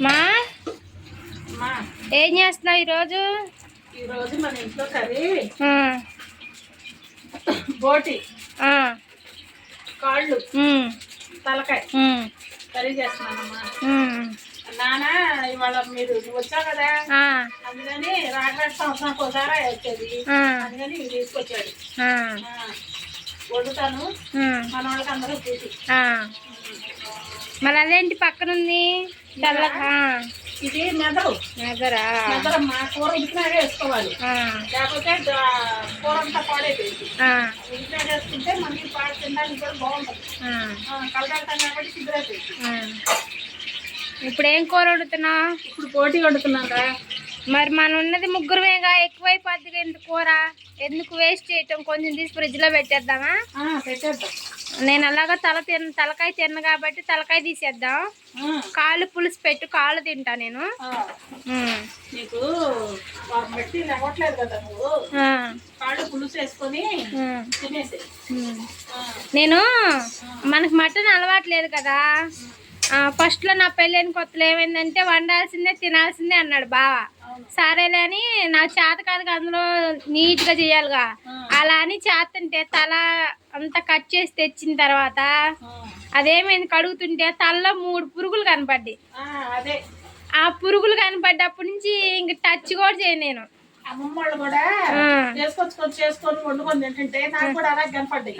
మా? ఏం చేస్తున్నావు ఈరోజు? ఈరోజు మన ఇంట్లో కర్రీ బోటి కాళ్ళు తలకాయ కర్రీ చేస్తున్నానమ్మా. నాన్న ఇవాళ మీరు వచ్చావు కదా. అందుకని రాకరాక సంవత్సరానికి ఒకసారి వచ్చేది. అందుకని తీసుకొచ్చాడు. వండుతాను. మన వాళ్ళకి అందరూ పూసి. మరి అదేంటి పక్కనుంది? ఇది మెదడు మెదరా మెదడమ్మా కూర ఉడికినాగా వేసుకోవాలి. లేకపోతే కూర అంతా పాడైపోయింది ఉడికినాగా వేసుకుంటే మనకి పాడు తినడానికి కూడా బాగుంటుంది. కలగలుగుతాం కాబట్టి సిద్ధరైపోయింది. ఇప్పుడు ఏం కూర వండుతున్నావు ఇప్పుడు పోటీ వండుతున్నాగా మరి మనం ఉన్నది ముగ్గురమేగా ఎక్కువైపోద్ది ఎందుకు కూర? ఎందుకు వేస్ట్ చేయటం? కొంచెం తీసి ఫ్రిడ్జ్లో పెట్టేద్దామా? పెట్టేద్దాం. నేను అలాగా తల తిన్న తలకాయ తిన్న కాబట్టి తలకాయ తీసేద్దాం. కాళ్ళు పులుసు పెట్టు కాళ్ళు తింటా నేను. నీకు పెట్టి లేవట్లేదు కదా నువ్వు? ఆ, కాళ్ళు పులుసు వేసుకొని ఉమ్, తినేసి. ఉమ్. నేను మనకు మటన్ అలవాట్లేదు కదా. ఫస్ట్లో నా పెళ్ళైన కొత్తలో ఏమైందంటే వండాల్సిందే తినాల్సిందే అన్నాడు బావ. సరేలే అని నా చేత కాదు అందులో నీట్గా చేయాలిగా. అలా అని చేస్తుంటే తల అంతా కట్ చేసి తెచ్చిన తర్వాత అదేమైంది కడుగుతుంటే తలలో మూడు పురుగులు కనపడ్డాయి. ఆ పురుగులు కనపడ్డప్పటి నుంచి ఇంక టచ్ కూడా చేయను నేను. అమ్మమ్మ వాళ్ళు కూడా. చేసుకొచ్చుకొని చేసుకొని వండుకొని తింటుంటే నాకు కూడా అలా కనపడ్డాయి.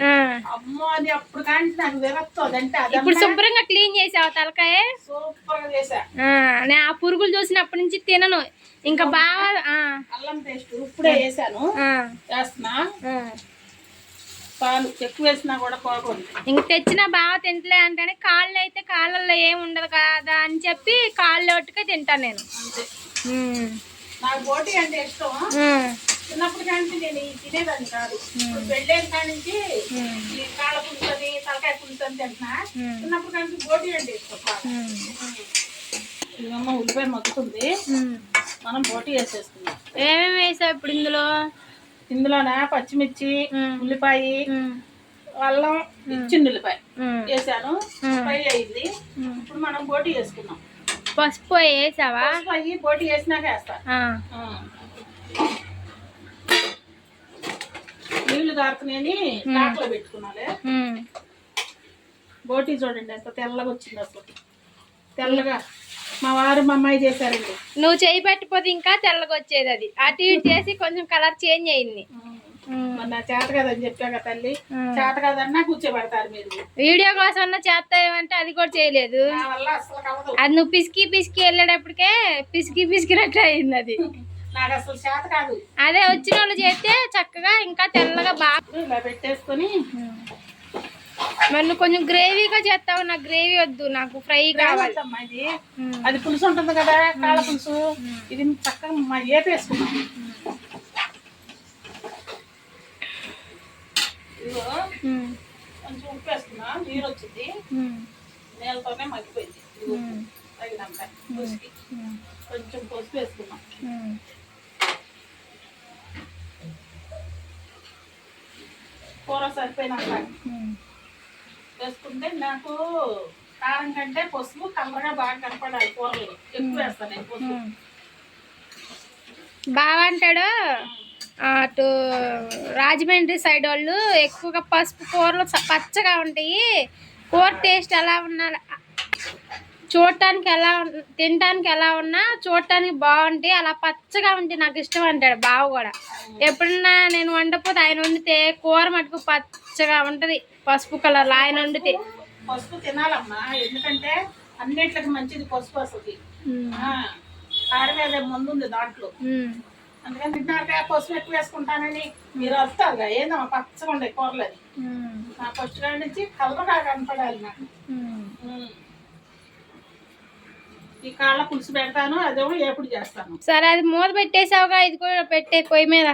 అమ్మో అది అప్పుడు కానీ నాకు విరక్తం అదంటే ఇప్పుడు శుభ్రంగా క్లీన్ చేసావు తలకాయ? సూపర్గా చేసా ఆ, నేను ఆ పురుగులు చూసినప్పటి నుంచి తినను. ఇంకా బాగా అల్లం పేస్ట్ ఇప్పుడే వేసాను ఆ. పాలు ఎక్కువ వేసినా కూడా బాగుంది ఇంక తెచ్చిన బాగా తింటలే అంటేనే కాళ్ళు అయితే కాళ్ళల్లో ఏం ఉండదు కదా అని చెప్పి కాళ్ళు ఒట్టుకే తింటాను నేను. అంతే. నాకు బోటి అంటే ఇష్టం. ఉమ్, చిన్నప్పటి కానీ నేను తినేదాన్ని కాదు. పెళ్ళైన కాడి నుంచి కాళ్ళ పులుసని తలకాయ పులుసని తింటున్నా. ఉమ్, చిన్నప్పటి కానీ బోటి అంటే ఇష్టం ఇదమ్మ ఉల్లిపాయ మొత్తుకుంది ఉమ్. మనం బోటి వేసేసుకుందాం. ఏమేమి వేసావు ఇప్పుడు ఇందులో? ఇందులోన? పచ్చిమిర్చి ఉల్లిపాయ అల్లం చిన్న ఉల్లిపాయ. వేసాను. ఫ్రై అయింది. ఇప్పుడు మనం బోటి వేసుకున్నాం పసుపు వేసావా? అయ్యి బోటి వేసినాక వేస్తా. నీళ్ళు కారుతున్నాయని కాకలో పెట్టుకున్నాలే. బోటి చూడండి ఎంత తెల్లగా వచ్చింది అసలు. తెల్లగా. మా వారు మా అమ్మాయి చేశారండి. నువ్వు చేయి పెట్టిపోతే ఇంకా తెల్లగా వచ్చేది అది. అటు ఇటు చేసి కొంచెం కలర్ చేంజ్ అయింది. ఉమ్. మరి నా చేత కదని చెప్పాక తల్లి. ఉమ్. చేత కదన్నా కూర్చోబెడతారు మీరు. వీడియో కోసం చేస్తావేమంటే అది కూడా చేయలేదు. అది నువ్వు పిసికి పిసికి వెళ్ళేటప్పటికే పిసికి పిసికినట్టు అయింది అది. నాకు అసలు చేత కాదు. అదే వచ్చిన వాళ్ళు చేస్తే చక్కగా ఇంకా తెల్లగా బాగా ఇలా పెట్టేసుకొని మరి నువ్వు కొంచెం గ్రేవీగా చేస్తావు నాకు గ్రేవీ వద్దు నాకు ఫ్రై కావాలి. ఇది. అది పులుసు ఉంటుంది కదా కాళ్ళ పులుసు. ఇది చక్కగా ఏపేసుకున్నాం ఇదిగో కొంచెం ఉప్పు వేసుకున్నా నీరు వచ్చింది. నీళ్ళతోనే మగ్గిపోయింది. తగినంత ఉమ్, కొంచెం పసుపు వేసుకున్నాం. కూర సరిపోయినాక. వేసుకుంటే నాకు కారం కంటే పసుపు కలర్గా బాగా కనపడాలి కూరలు. ఎక్కువ వేస్తాను నేను పసుపు. బాగా అంటాడు అటు రాజమండ్రి సైడ్ వాళ్ళు ఎక్కువగా పసుపు కూరలు పచ్చగా ఉంటాయి. కూర టేస్ట్ ఎలా ఉన్నా చూడటానికి ఎలా తినటానికి ఎలా ఉన్నా చూడటానికి బాగుంటాయి. అలా పచ్చగా ఉంటే నాకు ఇష్టం అంటాడు బావ కూడా. ఎప్పుడన్నా నేను వండపోతే ఆయన వండితే కూర మటుకు పచ్చగా ఉంటది. పసుపు కలర్ ఆయన వండితే. పసుపు తినాలమ్మా. ఎందుకంటే అన్నిట్లకి మంచిది పసుపు అసలు కారం మీద ఉంది దాంట్లో. అందుకని తిన్నాక పసుపు ఎక్కువ వేసుకుంటానని మీరు వస్తారుగా ఏందమ్మా పచ్చగా ఉండే కూరలు అది? నా ఫస్ట్ కాడి నుంచి కలవగా కనపడాలి నాకు. ఈ కాళ్ళ పులుసు పెడతాను అదేమో ఎప్పుడు చేస్తాను. సరే అది మూత పెట్టేసావుగా ఇది కూడా పెట్టే పొయ్యి మీద.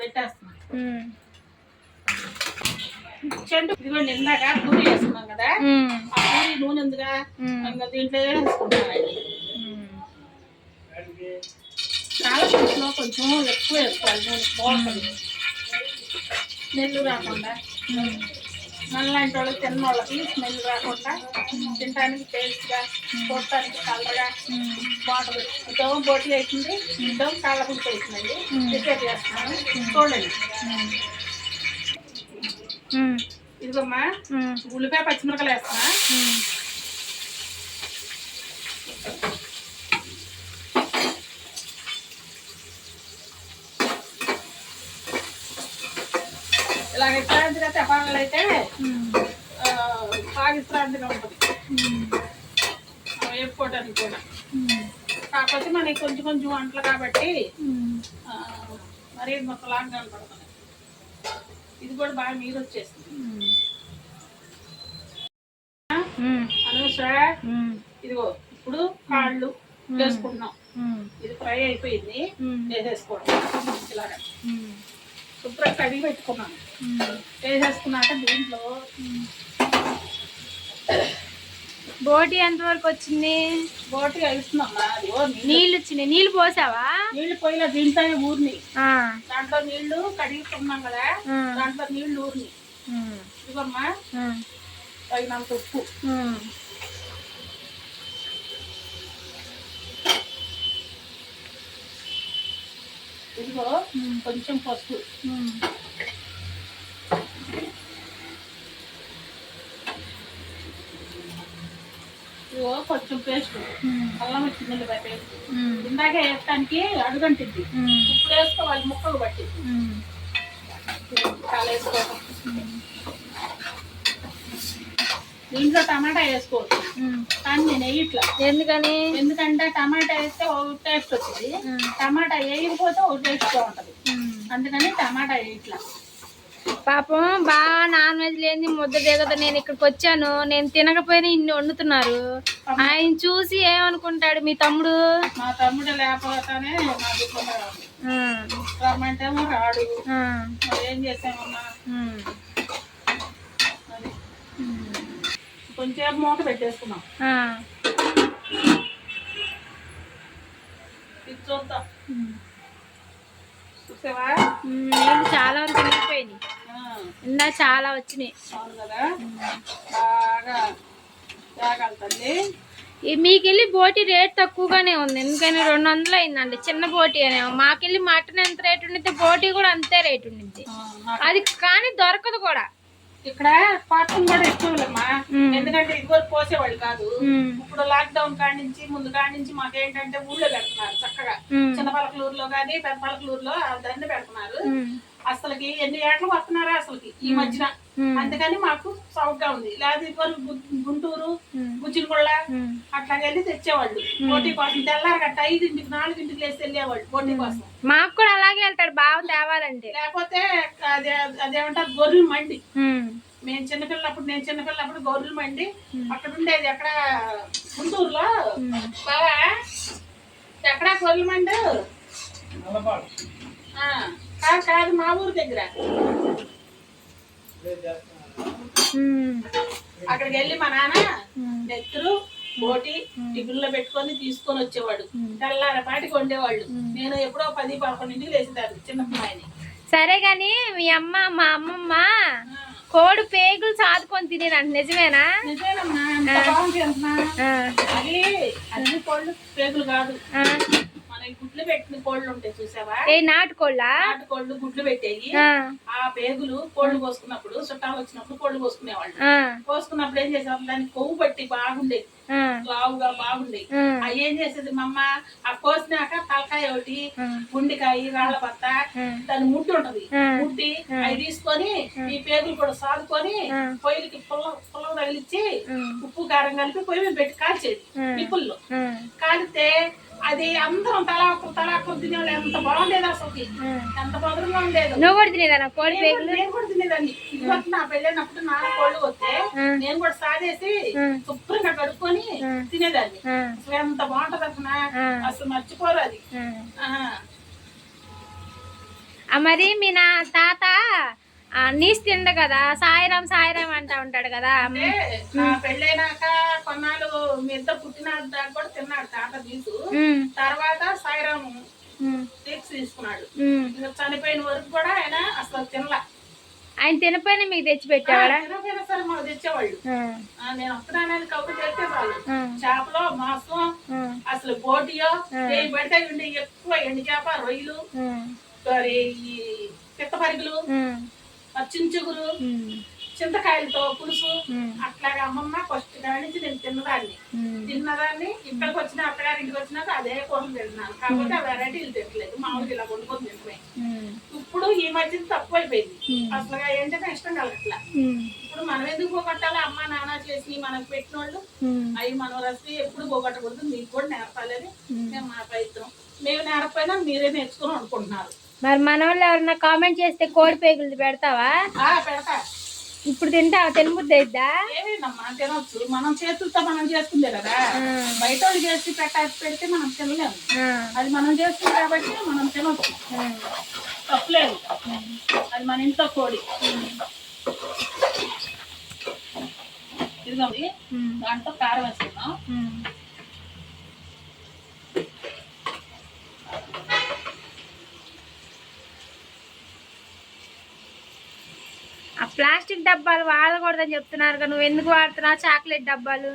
పెట్టేస్తాను. చెండు ఇదిగోండి ఇందాక పూరి వేసుకున్నాం కదా? ఆ పూరి నూనె ఉందిగా? దీంట్లో వేసుకుంటాను. చాలా పులుసులో కొంచెం ఎక్కువ వేసుకోవాలి నూనె బాగుంటుంది. నెల్లు రాకుండా. మనలాంటి వాళ్ళకి తిన్న వాళ్ళకి స్మెల్ రాకుండా తినడానికి టేస్ట్గా చూడటానికి కలర్గా బాగుంటుంది. ఇదో బోటి అవుతుంది ఇదో కాళ్ళపుంచి అవుతుందండి ప్రిపేర్ చేస్తున్నాను. చూడండి. ఇదిగోమ్మా ఉల్లిపాయ పచ్చిమిరకలు వేస్తున్నా ఉమ్. ఇలా తెపాలు అయితే విశ్రాంతిగా ఉంటుంది. వేపుకోవడానికి కూడా. కాకపోతే మనకి కొంచెం కొంచెం వంటలు కాబట్టి మరీ మొత్తలాగా కనపడుతుంది ఇది కూడా బాగా మీరు వచ్చేసింది. ఉమ్, అనూష ఇదిగో ఇప్పుడు కాళ్ళు వేసుకుంటున్నాం. ఇది ఫ్రై అయిపోయింది. వేసేసుకోవడం. ఇలాగా. ఉమ్, శుభ్రంగా కడిగి పెట్టుకున్నాను. వేసేసుకున్నాక దీంట్లో బోటి ఎంత వరకు వచ్చింది? బోటి వేస్తున్నామ్మా నీళ్ళు. వచ్చినాయి. నీళ్ళు పోసావా? నీళ్ళు పోయిన దీంట్లో ఊరిని దాంట్లో నీళ్ళు కడిగిస్తున్నాం కదా దాంట్లో నీళ్ళు ఊరిని ఉమ్, తగినంత ఉప్పు. ఇదిగో కొంచెం పసుపు. ఇదిగో కొంచెం పేస్ట్. అల్లం చిన్నది పేస్ట్ ఉమ్, ఇందాక వేయటానికి అడుగంటింది. ఉమ్, ఇప్పుడు వేసుకోవాలి ముక్కలు బట్టి చాలా వేసుకోవాలి. దీంట్లో టమాటా వేసుకోవచ్చు. కానీ నేను వేయట్లా ఎందుకని? ఎందుకంటే టమాటా వేస్తే ఒక టేస్ట్ వచ్చింది టమాటా వేయకపోతే ఒక టేస్ట్ ఉమ్. అందుకని టమాటా వేయట్లా పాపం బాగా నాన్ వెజ్ లేని ముద్ద దిగదు. నేను ఇక్కడికి వచ్చాను. నేను తినకపోయినా ఇన్ని వండుతున్నారు. ఆయన చూసి ఏమనుకుంటాడు మీ తమ్ముడు? మా తమ్ముడు లేకపోతేనే రమ్మంటేమో రాడు. ఏం చేసామన్నా కొంచెం మూత పెట్టేసుకున్నాం. ఇది చూద్దాం. చూసావా? చాలా వరకు ఆ, ఇందా చాలా వచ్చినాయి. అవును కదా? బాగా మీకెళ్ళి బోటి రేట్ తక్కువగానే ఉంది. ఎందుకని రెండు వందలు అయిందండి. చిన్న బోటి అనే. మాకెళ్ళి మటన్ ఎంత రేట్ ఉండితే బోటి కూడా అంతే రేట్ ఉండిద్ది. నాకు అది కానీ దొరకదు కూడా. ఇక్కడ పాత్రం కూడా ఉమ్. ఎందుకంటే ఇదివరకు పోసేవాళ్ళు కాదు. ఇప్పుడు లాక్డౌన్ కాడి నుంచి ముందు కాడి నుంచి మాకేంటంటే ఊళ్ళో పెడుతున్నారు చక్కగా. ఉమ్, చిన్న పలకలూరులో కానీ పెద్ద పలకలూరులో దాన్ని పెడుతున్నారు అసలుకి ఎన్ని ఏట్లు వస్తున్నారా అసలుకి ఈ మధ్యన. అందుకని మాకు సౌకర్యం ఉంది. లేదా ఇదివరకు గుంటూరు ఉమ్, అట్లా వెళ్ళి తెచ్చేవాళ్ళు. పోటీ కోసం తెల్లారగట్ట ఐదింటికి నాలుగింటికి లేసి వెళ్ళేవాళ్ళు పోటీ కోసం. మాకు కూడా అలాగే వెళ్తాడు బావ తేవాలంటే. లేకపోతే అదే అదేమంటారు గొర్రెలు మండి. మేము. చిన్నపిల్లప్పుడు నేను చిన్నపిల్లప్పుడు గొర్రెలు మండి. అక్కడ ఉండేది ఎక్కడ గుంటూరులో. బావా ఎక్కడ గొర్రెలు మండి ఆ, కాదు కాదు మా ఊరు దగ్గర. అక్కడికి వెళ్ళి మా నాన్న నెత్తురు బోటి టిఫిన్లో పెట్టుకొని తీసుకొని వచ్చేవాడు. తెల్లారపాటికి వండేవాళ్ళు నేను ఎప్పుడో పది పదకొండింటికి లేచేదాన్ని చిన్నపిల్లాయని సరే గాని మీ అమ్మ మా అమ్మమ్మ కోడి పేగులు సాదుకొని తినేదంట. నిజమేనా? నిజమేనమ్మా. అది అన్ని కోళ్ళు పేగులు కాదు. గుడ్లు పెట్టిన కోళ్ళు ఉంటాయి చూసావా? ఏ నాటుకోళ్ళా? నాటు కోళ్ళు గుడ్లు పెట్టేవి. ఆ, పేగులు కోళ్ళు కోసుకున్నప్పుడు చుట్టాలు వచ్చినప్పుడు కోళ్ళు కోసుకునేవాళ్ళు. కోసుకున్నప్పుడు ఏం చేసేవాళ్ళు? దానికి కొవ్వు పట్టి బాగుండేది లావుగా బాగుండేది ఆ, అవి ఏం చేసేది మా అమ్మ ఆ కోసినాక తలకాయ ఒకటి గుండెకాయ రాళ్ళ బత్త ఆ. దాని ముట్టి ఉంటది. ముట్టి అవి తీసుకొని ఈ పేగులు కూడా సాదుకొని ఆ. పొయ్యిలకి పుల్ల పుల్ల తగిలిచ్చి. ఉప్పు కారం కలిపి పొయ్యి మీద పెట్టి కాల్చేది. నిప్పుల్లో. కాలితే అది అందరం తలాకు తలాకు తినేవాళ్ళు ఎంత బాగుండేది అసలు. ఎంత మధురంగా ఉండేది నువ్వు కూడా తినేదానా కోడి నేను కూడా- నేను కూడా తినేదాన్ని ఇదివరకు నా పెళ్ళైనప్పుడు నాన్న కోళ్ళు వస్తే. నేను కూడా సాదేసి. శుభ్రంగా కడుక్కొని. తినేదాన్ని అసలు ఎంత బాగుంటది అసలు. అసలు మర్చిపోరు అది మరి మీ నా తాత నీసు తిండ కదా సాయిరాం సాయిరాం అంటా ఉంటాడు కదా పెళ్ళైనాక కొన్నాళ్ళు మీ ఇద్దరు పుట్టిన దాకా కూడా తిన్నాడు తాత తీసు తర్వాత సాయిరాము దీక్ష తీసుకున్నాడు. చనిపోయిన వరకు కూడా ఆయన అసలు తినలా. ఆయన తినపోయినా మీకు తెచ్చి పెట్టావాడా? తినకపోయినా సరే మాకు తెచ్చేవాళ్ళు. నేను వస్తున్నానని కబుర్ చేస్తే వాళ్ళు. ఆ, చేపలో మాంసం అసలు బోటియో. ఏ పడితే ఎక్కువ ఎండు చేప రొయ్యలు ఈ పిత్త పరిగలు చించుగురు చింతకాయలతో పులుసు అట్లాగా అమ్మమ్మ ఫస్ట్ నుంచి నేను తిన్నదాన్ని. తిన్నదాన్ని ఇక్కడికి వచ్చిన అత్తగారింటికి వచ్చినాక అదే కూరలు తింటున్నాను. కాకపోతే ఆ వెరైటీలు తింటలేదు మామూలుగా ఇలా వండుకొని తింటున్నాయి ఉమ్, ఇప్పుడు ఈ మధ్య తక్కువ అయిపోయింది. ఉమ్. అసలు ఏంటంటే ఇష్టం కలగట్లా. ఇప్పుడు మనం ఎందుకు పోగొట్టాలి? అమ్మ నాన్న చేసి మనకు పెట్టిన వాళ్ళు అవి మనం రసి ఎప్పుడు పోగొట్టకూడదు. మీకు కూడా నేర్పాలని. మేము. మా ప్రయత్నం. మేము నేర్పైనా మీరే నేర్చుకుని అనుకుంటున్నారు మరి మన వాళ్ళు ఎవరన్నా కామెంట్ చేస్తే కోడి పేగులు పెడతావా? పెడతా. ఇప్పుడు తింటావా తినబుద్ధి అయిద్దా? తినొచ్చు. మనం చేతులతో మనం చేసుకుందే కదా. బయట వాళ్ళు చేసి పెట్ట పెడితే మనం తినలేము. అది మనం చేస్తుంది కాబట్టి మనం తినొచ్చు. తప్పులేదు. అది మన ఇంట్లో కోడి. ఇదిగోండి. దాంట్లో కారం వేసుకుందాం. ప్లాస్టిక్ డబ్బాలు వాడకూడదని చెప్తున్నారు కదా నువ్వు ఎందుకు వాడుతున్నావు? చాక్లెట్ డబ్బాలు.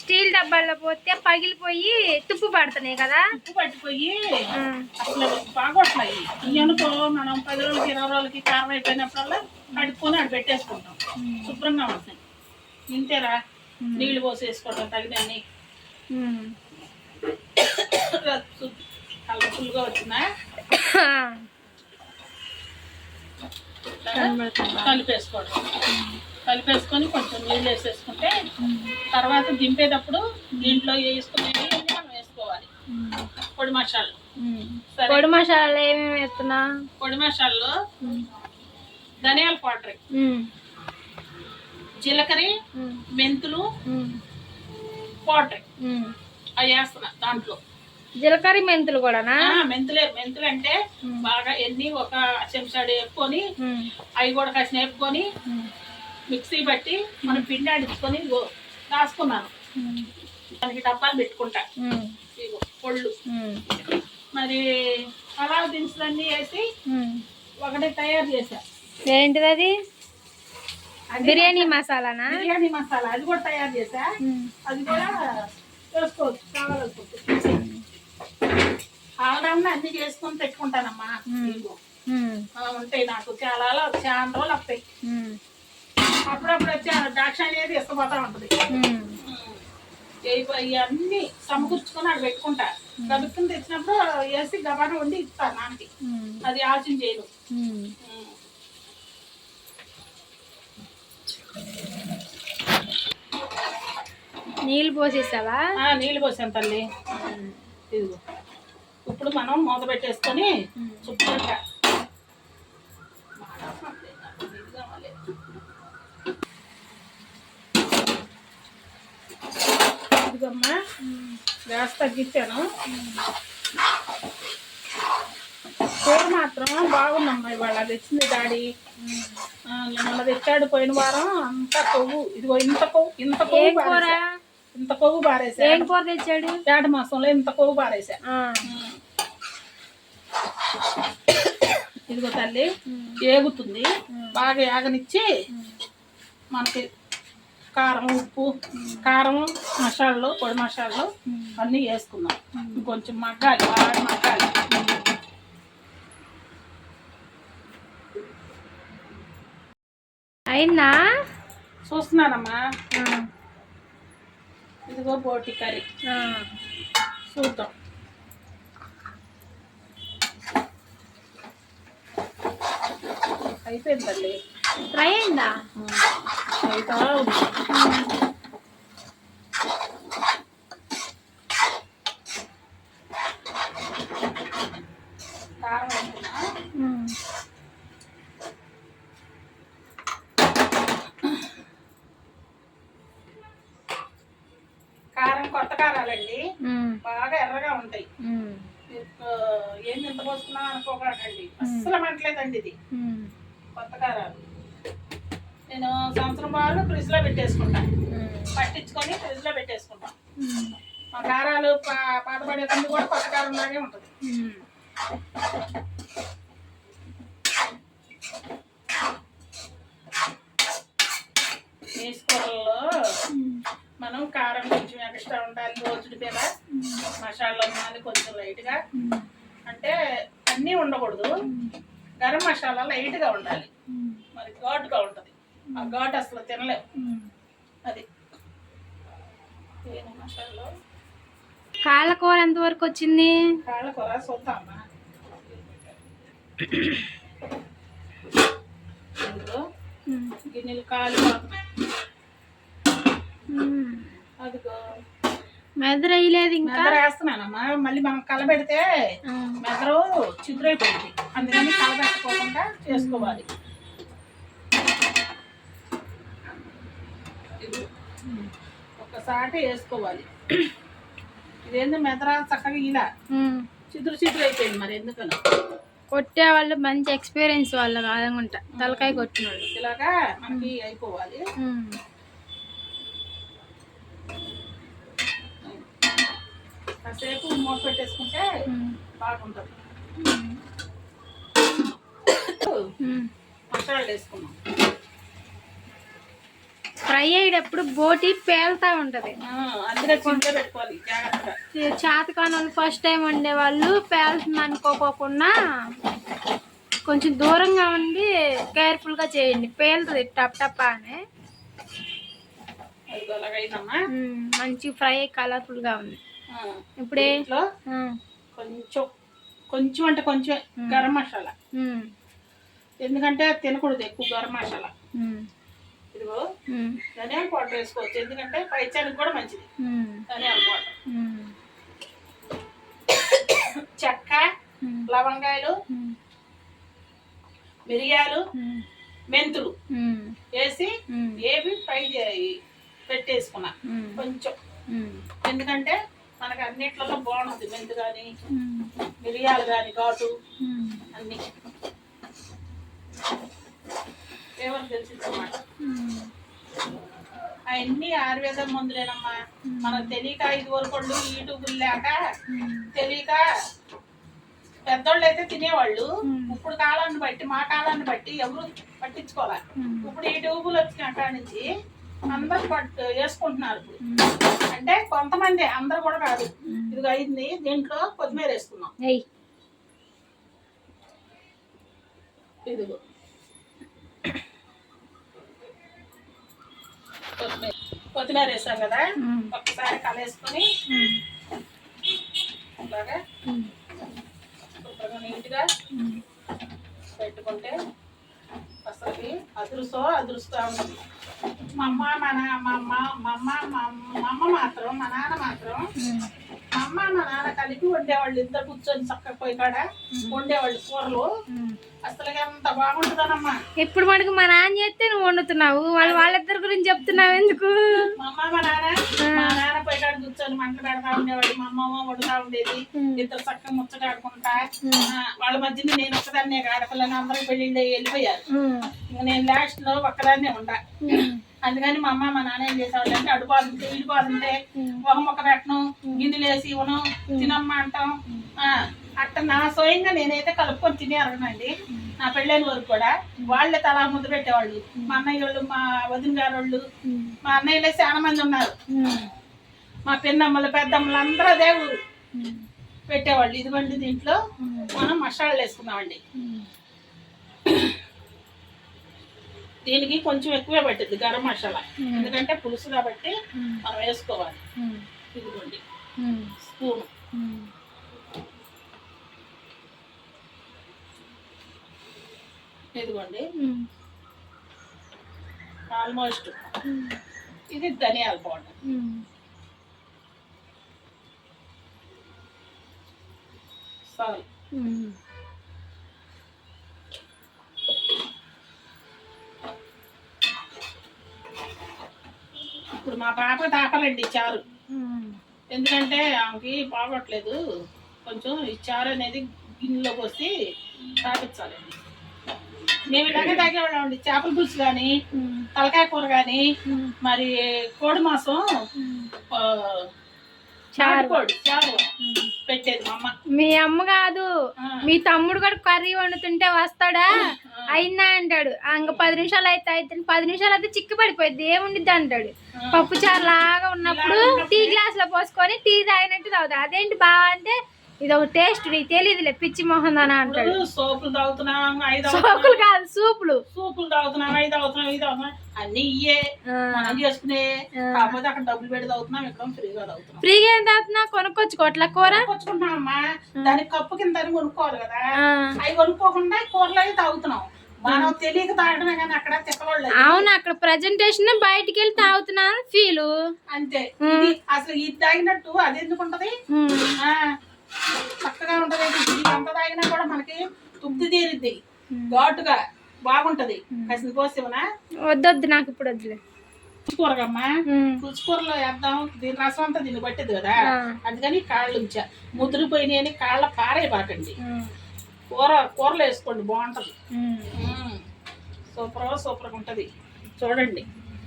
స్టీల్ డబ్బాల్లో పోతే పగిలిపోయి తుప్పు పడుతున్నాయి కదా. ఉప్పు పట్టిపోయి అసలు అనుకో మనం పది రోజులకి ఇరవై రోజులకి కారం అయిపోయినప్పుడల్లా కడుక్కొని అక్కడ పెట్టేసుకుంటాం. శుభ్రంగా ఉంటాయి ఇంతేరా? నీళ్ళు పోసేసుకోవటం తగినన్ని. కలర్ఫుల్గా కలిపేసుకోవడం కలిపేసుకొని కొంచెం నీళ్ళు వేసేసుకుంటే తర్వాత దింపేటప్పుడు దీంట్లో వేసుకునేవి మనం వేసుకోవాలి పొడి మసాలు పొడి మసాలాలు ఏమేమి వేస్తున్నా పొడి మసాల్లో ధనియాల పౌడర్. జీలకర్ర. మెంతులు. పౌడర్. అవి వేస్తున్నా దాంట్లో జీలకర్ర మెంతులు కూడానా? మెంతులే మెంతులు అంటే బాగా ఎన్ని ఒక చెంచాడు వేపుకొని. అవి కూడా కాసిన వేపుకొని. మిక్సీ బట్టి మనం పిండి ఆడించుకొని ఇదిగో రాసుకున్నాను. దానికి డబ్బాలు పెట్టుకుంటా. పొళ్ళు. మరి పలావ్ దినుసులన్నీ వేసి. ఒకటి తయారు చేశా. ఏంటిది అది? బిర్యానీ మసాలానా? బిర్యానీ మసాలా. అది కూడా తయారు చేశా. ఉమ్. అది కూడా వేసుకోవచ్చు కావాలనుకుంటే. ఆల్రౌండ్ అన్ని చేసుకొని పెట్టుకుంటానమ్మా. ఉంటాయి నాకు చాలా చాలా రోజులు వస్తాయి. అప్పుడప్పుడు వచ్చి ద్రాక్ష అనేది ఇష్టపోతా ఉంటుంది. ఇవన్నీ సమకూర్చుకొని అక్కడ పెట్టుకుంటా. గబుక్కుని తెచ్చినప్పుడు వేసి గబాన వండి ఇస్తా నాన్నకి. అది ఆలోచన చేయను. నీళ్ళు పోసేసావా? ఆ, నీళ్ళు పోసాను తల్లి. ఇదిగో. ఇప్పుడు మనం మూత పెట్టేసుకొని శుభ్రంగా ఇదిగమ్మా గ్యాస్ తగ్గించాను. కూర మాత్రం బాగుందమ్మా ఇవాళ తెచ్చింది డాడీ. మొన్న తెచ్చాడు పోయిన వారం అంత కొవ్వు. ఇదిగో ఇంత కొవ్వు ఇంత కొవ్వు. ఇంత కొవ్వు బారేసా ఏం కూర తెచ్చాడు? ఏట మాసంలో ఇంత కొవ్వు బారేసా ఆ. ఇదిగో తల్లి ఏగుతుంది. బాగా ఏగనిచ్చి మనకి కారం ఉప్పు కారం మసాలాలు పొడి మసాలాలు అన్నీ వేసుకుందాం. కొంచెం మగ్గాలి బాగా మగ్గాలి. అయిందా? చూస్తున్నానమ్మా. ఇదిగో బోటి కర్రీ. చూద్దాం. అయిపోయింది తల్లి ఫ్రై అయిందా అయితా ఉంది కారం వేసుకున్నా ఉమ్. కారం కొత్త కారాలండి ఉమ్. బాగా ఎర్రగా ఉంటాయి ఉమ్. మీకు ఏం ఎంత పోసుకున్నా అనుకోకండి అస్సలు మంటలేదండి ఇది ఉమ్. కొత్త కారాలు నేను సంవత్సరం బాగా ఫ్రిడ్జ్లో పెట్టేసుకుంటా ఉమ్. పట్టించుకొని ఫ్రిడ్జ్లో పెట్టేసుకుంటా ఉమ్. ఆ కారాలు పా- కూడా కొత్త లాగే ఉంటుంది. ఉమ్. మనం కారం కొంచెం ఎక్స్ట్రా ఉండాలి రోజుడి మీద మసాలా ఉండాలి కొంచెం లైట్గా. అంటే అన్నీ ఉండకూడదు. గరం మసాలా లైట్గా ఉండాలి. మరి ఘాటుగా ఉంటుంది. ఆ ఘాటు అసలు తినలేము అది. మసాలా. కాళ్ళ కూర ఎంతవరకు వచ్చింది? కాళ్ళ కూర చూద్దామా ఇదిగో ఉమ్. గిన్నెలు కాలు. అదిగో. వేయలేదు ఇంకా? వేస్తున్నానమ్మా. మళ్ళీ మనం కలబెడితే ఆ. మెదడు చిద్రైపోయింది అందుకని కలబెట్టకోకుండా చేసుకోవాలి. ఒక్కసారి వేసుకోవాలి. ఇదేంది మెదడ చక్కగా ఇలా ఉమ్. చిదురు చిదురు అయిపోయింది మరి ఎందుకని కొట్టే వాళ్ళు మంచి ఎక్స్పీరియన్స్ వాళ్ళు కాదనుకుంటా తలకాయ కొట్టిన వాళ్ళు ఇలాగా మనకి అయిపోవాలి. కాసేపు మూత పెట్టేసుకుంటే. బాగుంటుంది ఉమ్. మసాలా వేసుకున్నాం ఫ్రై అయ్యేటప్పుడు బోటి పేలుతా ఉంటది. చేతకాని వాళ్ళు ఫస్ట్ టైం వండే వాళ్ళు పేలుతుంది అనుకోకుండా కొంచెం దూరంగా ఉండి కేర్ఫుల్గా చేయండి. పేలుతుంది టప్ టప్ అని. మంచి ఫ్రై కలర్ఫుల్గా ఉంది. ఇప్పుడే కొంచెం కొంచెం అంటే కొంచెం గరం మసాలా. ఎందుకంటే తినకూడదు ఎక్కువ గరం మసాలా. ఇదిగో ధనియాల పౌడర్ వేసుకోవచ్చు. ఎందుకంటే పైచానికి కూడా మంచిది. ధనియాల పౌడర్. చెక్క లవంగాయలు మిరియాలు మెంతులు వేసి ఏవి ఫ్రై చేయి పెట్టేసుకున్నా. కొంచెం. ఎందుకంటే మనకు అన్నిట్లలో బాగుంటుంది మెంతు కానీ మిరియాలు కానీ ఘాటు అన్ని. ఎవరు తెలిసిందన్నమాట ఉమ్. అవన్నీ ఆయుర్వేద మందులేనమ్మా. మనకు తెలియక ఐదు వరకొళ్ళు యూట్యూబులు లేక తెలియక పెద్దోళ్ళు అయితే తినేవాళ్ళు ఇప్పుడు కాలాన్ని బట్టి మా కాలాన్ని బట్టి ఎవరు పట్టించుకోవాలి ఇప్పుడు ఈ ట్యూబులు వచ్చిన కాడ నుంచి అందరు పట్టు వేసుకుంటున్నారు అంటే కొంతమంది అందరు కూడా కాదు. ఇది అయింది దీంట్లో కొత్తిమీర వేసుకున్నాం ఇదిగో. కొత్తిమీర వేసాం కదా ఉమ్, ఒకసారి కలేసుకొని శుభ్రంగా నీట్గా. పెట్టుకుంటే అసలు అదురుస్తా ఉంటుంది మా అమ్మ మా నా మా అమ్మ మా అమ్మ మా అమ్మ మాత్రం మా నాన్న మాత్రం మా అమ్మ మా నాన్న కలిపి వండేవాళ్ళు. ఇద్దరు కూర్చొని చక్కగా పోయి కాడ వండేవాళ్ళు కూరలు. ఇప్పుడు మనకు మా నాన్న చేస్తే నువ్వు వండుతున్నావు. వాళ్ళు వాళ్ళిద్దరి గురించి చెప్తున్నావు ఎందుకు? కూర్చొని మంట పెడతా ఉండేవాడు. మా అమ్మమ్మ వండుతా ఉండేది. ఇద్దరు చక్కగా ముచ్చటాడుకుంటా ఆ, వాళ్ళ మధ్యన నేను ఒక్కదాన్నే ఆడపిల్లని అందరూ పెళ్ళిళ్ళు అయ్యి వెళ్ళిపోయారు నేను లాస్ట్లో ఒక్కదాన్నే ఉండా. అందుకని మా అమ్మ మా నాన్న ఏం చేసేవాళ్ళు అంటే అడుపాదుంటే ఇడిపాదుంటే ఒక మొక్క పెట్టను గిన్నెలు వేసి ఇవ్వను తినమ్మా అంటాం. ఆ, అట్ట నా స్వయంగా నేనైతే కలుపుకొని తినే అరగనండి నా పెళ్ళైన వరకు కూడా. వాళ్ళే తలా ముద్ద పెట్టేవాళ్ళు. మా అన్నయ్య వాళ్ళు మా వదిన గారు వాళ్ళు. మా అన్నయ్యలే చాలా మంది ఉన్నారు. మా పిన్నమ్మలు పెద్దమ్మలు అందరూ అదే ఉమ్, పెట్టేవాళ్ళు. ఇదిగోండి దీంట్లో మనం మసాలాలు వేసుకున్నామండి. దీనికి కొంచెం ఎక్కువే పట్టింది గరం మసాలా. ఎందుకంటే పులుసు కాబట్టి మనం వేసుకోవాలి. ఇదిగోండి. ఉమ్, స్పూన్. ఇదిగోండి. ఆల్మోస్ట్ ఇది ధనియాల పౌడర్. ఉమ్. ఇప్పుడు మా పాప తాపాలండి చారు. ఎందుకంటే ఆమెకి బాగోట్లేదు. కొంచెం ఈ చారు అనేది గిన్నెలోకి వస్తే తాపించాలండి. మేము ఇలాగే తాగేవాళ్ళం అండి. చేపల పులుసు కానీ. తలకాయ కూర కానీ. మరి కోడి మాంసం చారు. పెట్టేది మా అమ్మ. మీ అమ్మ కాదు. మీ తమ్ముడు కూడా కర్రీ వండుతుంటే వస్తాడా? అయినా అంటాడు. అంగ పది నిమిషాలు అయితే అయితే పది నిమిషాలు అయితే చిక్కు పడిపోయింది ఏముండిద్ది అంటాడు. పప్పు చారు లాగా ఉన్నప్పుడు టీ గ్లాస్లో పోసుకొని టీ తాగినట్టు తాగుతా అదేంటి బాగా అంటే ఇది ఒక టేస్ట్ నీకు తెలియదులే పిచ్చి మొహం అని అంటాడు. సోపులు తాగుతున్నాం ఐదు సోకులు కాదు సూపులు. సూపులు తాగుతున్నాం ఐదు తాగుతున్నాం ఐదు తాగుతున్నాం అన్ని ఇయ్యే. మనం చేసుకునే. కాకపోతే అక్కడ డబ్బులు పెట్టి తాగుతున్నాం ఇక్కడ ఫ్రీగా తాగుతున్నాం. ఫ్రీగా ఏం తాగుతున్నా? కొనుక్కొచ్చుకోవట్లా కూర? కొనుక్కొచ్చుకుంటున్నామమ్మా దానికి కప్పు కింద అని కొనుక్కోవాలి కదా. అవి కొనుక్కోకుండా కూరలు అవి తాగుతున్నాం. మనం తెలియక తాగడమే కానీ అక్కడ తిక్కవాళ్ళు అవును అక్కడ ప్రజెంటేషన్ బయటికి వెళ్ళి తాగుతున్నాను ఫీలు అంతే. ఇది అసలు ఇది తాగినట్టు అది ఎందుకు ఉంటది? ఆ, చక్కగా ఉంటది ఇది ఎంత తాగినా కూడా మనకి తుప్తి తీరిద్ది. ఘాటుగా బాగుంటది. కాసిన పోసేవనా వద్దొద్దు నాకు ఇప్పుడు వద్దులే. కూరగమ్మా. పులుసుకూరలో వేద్దాం. దీని రసం అంతా దీన్ని పట్టింది కదా. అందుకని కాళ్ళు ఉంచా. అని కాళ్ళ ఉమ్. కూర కూరలో వేసుకోండి బాగుంటది. ఉమ్. మ్మ్. సూపర్ సూపర్గా ఉంటుంది. చూడండి.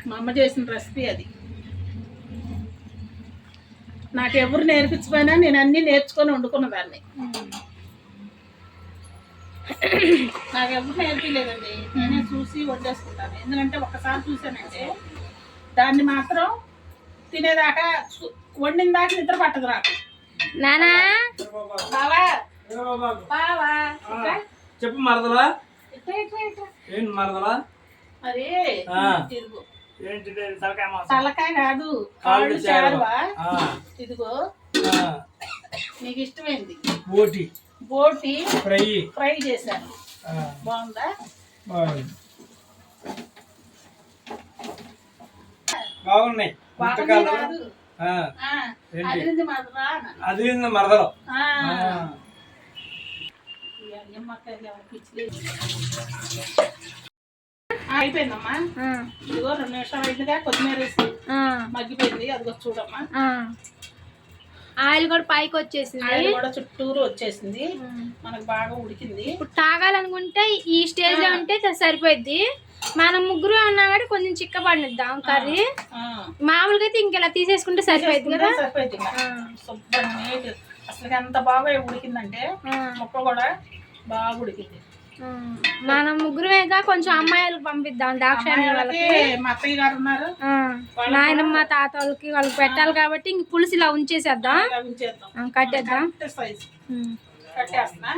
మా అమ్మ చేసిన రెసిపీ అది. నాకు ఎవరు నేర్పించపోయినా నేను అన్నీ నేర్చుకొని వండుకున్న దాన్ని నాకు ఎవరు నేర్పించలేదండి. నేనే చూసి వండేసుకుంటాను. ఎందుకంటే ఒకసారి చూసానంటే దాన్ని మాత్రం తినేదాకా వండిన దాకా నిద్ర పట్టదు నాకు. నానా? బావా? బావా? ఇట్రా, చెప్పు మరదలా. ఏంటి మరదలా? మరి ఆ. తిరుగు. తలకాయ కాదు కాళ్ళు చారువా? ఇదిగో నీకు ఇష్టమైంది. బోటి. బోటి ఫ్రై. ఫ్రై చేశాను. బాగుందా? బాగున్నాయి? అదిరింది మరదలు. ఆ, ఈ అయ్యమ్మకాయలు ఎవరు పిచ్చిలేదు. ఆ, అయిపోయిందమ్మా. ఇదిగో రెండు నిమిషాలు అయిందిగా కొత్తిమీర వేసి. మగ్గిపోయింది. అదిగో చూడమ్మా. ఆయిల్ కూడా పైకి వచ్చేసింది. ఆయిల్ కూడా చుట్టూరు వచ్చేసింది. మనకు బాగా ఉడికింది. ఇప్పుడు తాగాలనుకుంటే ఈ స్టేజ్లో ఉంటే సరిపోద్ది మనం ముగ్గురు అన్నా కూడా కొంచెం చిక్కబడిద్దాం కర్రీ. ఆ. మామూలుగా అయితే ఇంకెలా తీసేసుకుంటే సరిపోద్ది కదా? సరిపోయింది నీట్. అసలు ఎంత బాగా ఉడికిందంటే. ముక్క కూడా బాగా ఉడికింది. మనం ముగ్గురమేగా కొంచెం అమ్మాయిలకు పంపిద్దాం దాక్షాయణి వాళ్ళకి. మా అత్తయ్య గారు ఉన్నారు. ఆ. నాయనమ్మ తాత వాళ్ళకి వాళ్ళకి పెట్టాలి కాబట్టి ఇంక పులుసు ఇలా ఉంచేసేద్దాం కట్టేద్దాం. కట్టేస్తున్నా.